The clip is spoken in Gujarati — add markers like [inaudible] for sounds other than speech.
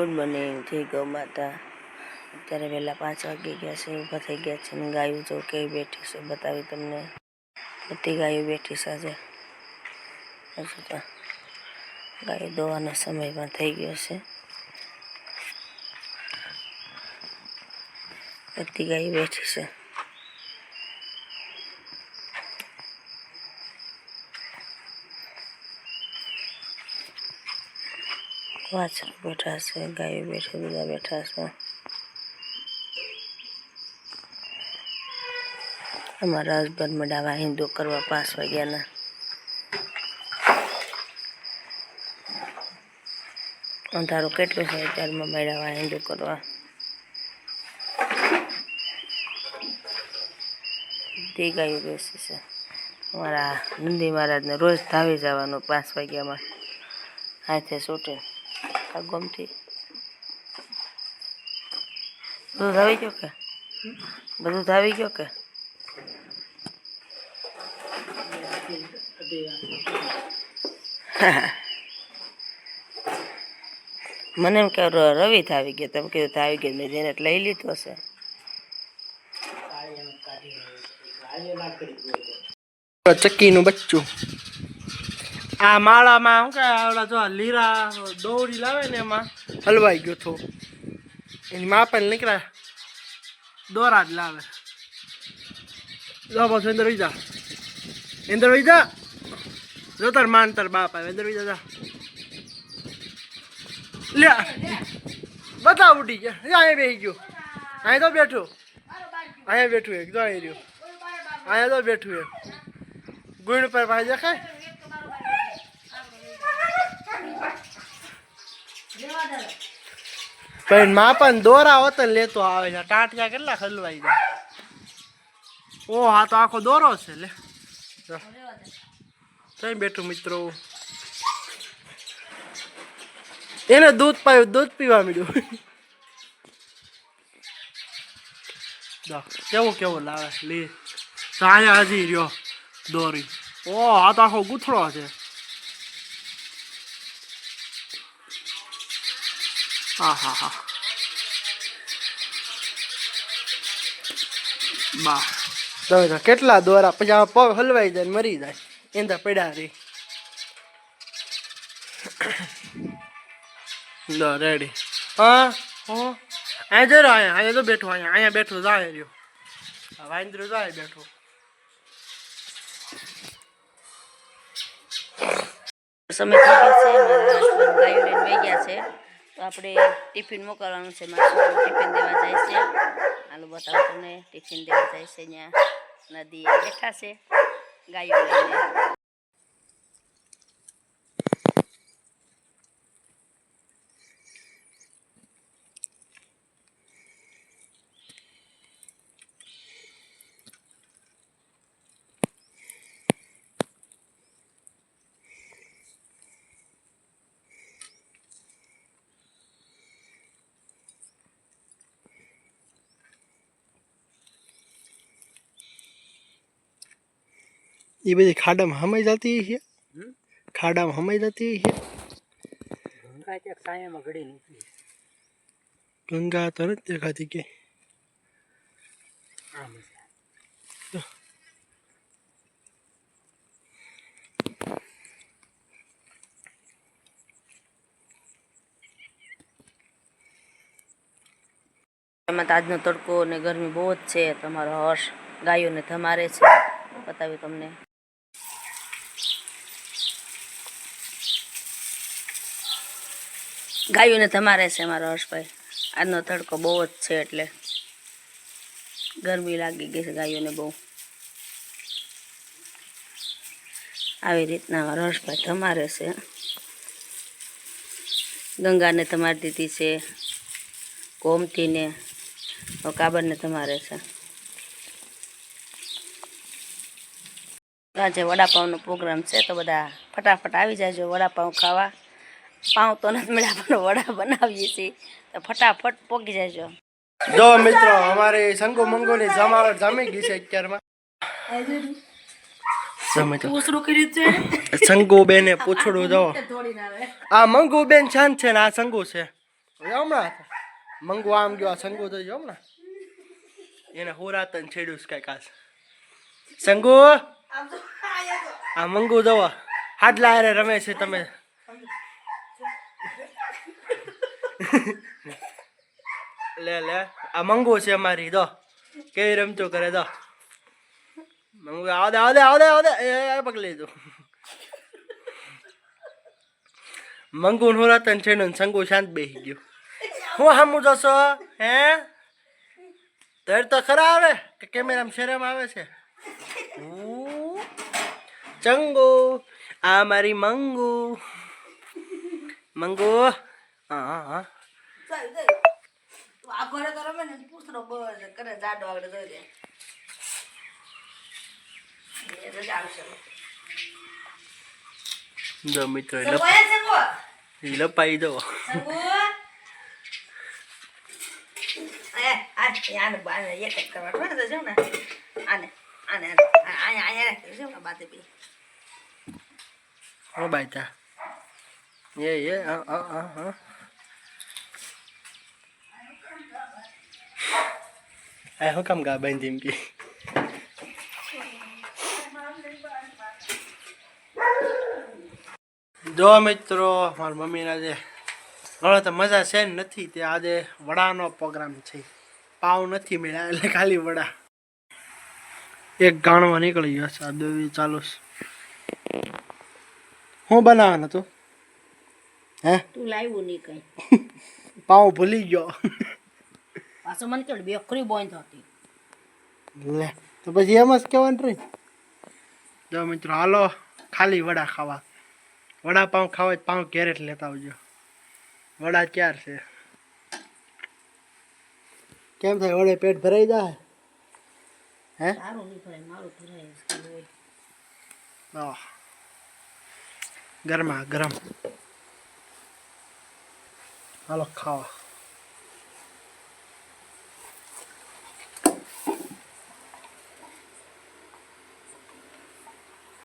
ગુડ મોર્નિંગ જય ગૌ માતા અત્યારે વહેલા પાંચ વાગી ગયા છે, ઊભા થઈ ગયા છે ને ગાયું જો કેવી બેઠી છે, બતાવી તમને. બધી ગાયો બેઠી છે આજે. તો ગાયો દોવાનો સમય પણ થઈ ગયો છે. બધી ગાયો બેઠી છે. વાછર બેઠા છે ગાયો બેઠી બધા બેઠા છે અમારા હસબન્ડ મડાવા હિન્દુ કરવા પાંચ વાગ્યાના અંધારું કેટલું છે અત્યારમાં મેળાવા હિન્દુ કરવા તે ગાયો બેસી છે અમારા નંદી મહારાજને રોજ ધાવી જવાનું પાંચ વાગ્યામાં હાથે છૂટે આ ગમતી. બધું ધાવી ગયો કે? બધું ધાવી ગયો કે? [laughs] મને એમ કે રવિ થાવી ગયો તમે કીધું થાવી ગયો મેં જેને લઈ લીધો છે ચક્કીનું બચ્ચું. આ માળામાં શું કે આવડા જો આ લીરા દોરી લાવે ને એમાં હલવાઈ ગયો તો એની માપન નીકળ્યા. દોરા જ લાવે. જો બસ અંદર વહી જા. અંદર વહી જા. જો તાર માન તાર બાપ આવે. અંદર વહી જા જા. લ્યા. બતાવ ઉડી ગયા. જા, અહીંયા બેસી ગયો. અહીંયા તો બેઠો. અહીંયા બેઠું એક જો અહીં રહ્યો. અહીંયા તો બેઠું એક. ગુણ પર ભાઈ દેખાય? પણ માપન દોરા હોત ને લેતો આવે છે. ટાંટિયા કેટલા ખલવાઈ જાય? ઓ હા તો આખો દોરો છે, લે. કઈ બેઠું મિત્રો. એને દૂધ પાયું, દૂધ પીવા મળ્યું કેવું કેવું લાવે? લે. સાયા હજી રહ્યો દોરી. ઓ આ તો આખો ગૂંથળો છે. હા હા હા બા. તમે તો કેટલા દોરા? પછી આ પગ હલવાઈ જાય મરી જાય. એંદા પડ્યા રે. લો રેડી હા હા. અહીંયા જરો અહીંયા અહીંયા તો બેઠો અહીંયા અહીંયા બેઠો જાય રહ્યો. આ વાંદરો જાય બેઠો. સમય થઈ ગયો છે ગાયો લઈને વહી ગયા છે. તો આપણે ટિફિન મોકલવાનું છે મારે ટિફિન દેવા જાય છે. હાલો બતાવું તમને ટિફિન દેવા જાય છે અહીંયા નદીએ બેઠા છે ગાયો એ બધી ખાડામાં હમાઈ જતી છે ખાડામાં હમાઈ જતી છે ગંગા તરત દેખાતી કે. આજનો તડકો અને ગરમી બહુ જ છે. તમારો હર્ષ ગાયોને ધમારે છે. બતાવ્યું તમને. ગાયોને ધમારે છે મારો હર્ષભાઈ. આજનો તડકો બહુ જ છે એટલે ગરમી લાગી ગઈ છે ગાયોને બહુ. આવી રીતના મારો હર્ષભાઈ ધમારે છે. ગંગાને તમારી દીધી છે, ગોમતીને કાબરને તમારે છે. આજે વડાપાઉંનો પ્રોગ્રામ છે, તો બધા ફટાફટ આવી જાજો વડાપાઉં ખાવા. પાઉં તો નથી મળ્યા, પણ વડા બનાવીએ છીએ. તો ફટાફટ પોકી જજો. જો મિત્રો, અમારે સંગો મંગોની જમાવટ જામી ગઈ છે અત્યારમાં. સંગો બેને પૂછડું, જો. આ મંગુ બેન શાંત છે ને, આ સંગુ છે. હમણાં મંગુ આમ ગયો, આ સંગુ તો જો હમણાં. એને હોરાતન છેડ્યું છે કાંઈક કાશ સંગુ આ મંગુ જવો. હાડલા હારે રમે છે તમે. લે લે. આ મંગુ છે અમારી. દો. કેવી રમતો કરે, દો. મંગુ, આવ દે આવ દે આવ દે આવ દે. એ પકડી લીધું. મંગુ નું રતન છે ને સંગુ શાંત બેસી ગયો. હું હામું જશો, હે? તર તો ખરા આવે કે કેમેરામાં શેરામ આવે છે? ચંગુ, આ મારી મંગુ. મંગુ હા હા. આ ઘરે તો રમે ને પૂછડો જ કરે જાડો આગળ જોઈ લે જો મિત્રો લપાઈ દો આ યાને બાને એક જ કરવા તો જો ને. આને આને આને આયા રાખી ને બાતે બી હો બાઈતા એ એ હા હા આ કામ ગા બાંધી એમ કે જો મિત્રો મારા મમ્મીના જે હવે તો મજા છે નથી તે આજે વડાનો પ્રોગ્રામ છે પાવ નથી મળ્યા એટલે ખાલી વડા એક ગાણવા નીકળી ગયો છે આ દેવી ચાલુ હું બનાવવાનો તું હે તું લાવ્યું નહીં કઈ પાઉં ભૂલી ગયો પાછો મને બે બેકરી બંધ હતી. લે તો પછી એમ જ કહેવાનું રહી જો મિત્રો હાલો ખાલી વડા ખાવા. વડા પાઉં ખાવા પાઉં કેરેટ લેતા આવજો. વડા ક્યાર છે? કેમ થાય વડે પેટ ભરાઈ જાય હે? સારું નહીં ભરાય મારું ભરાય. ગરમા ગરમ. હાલો ખાવા.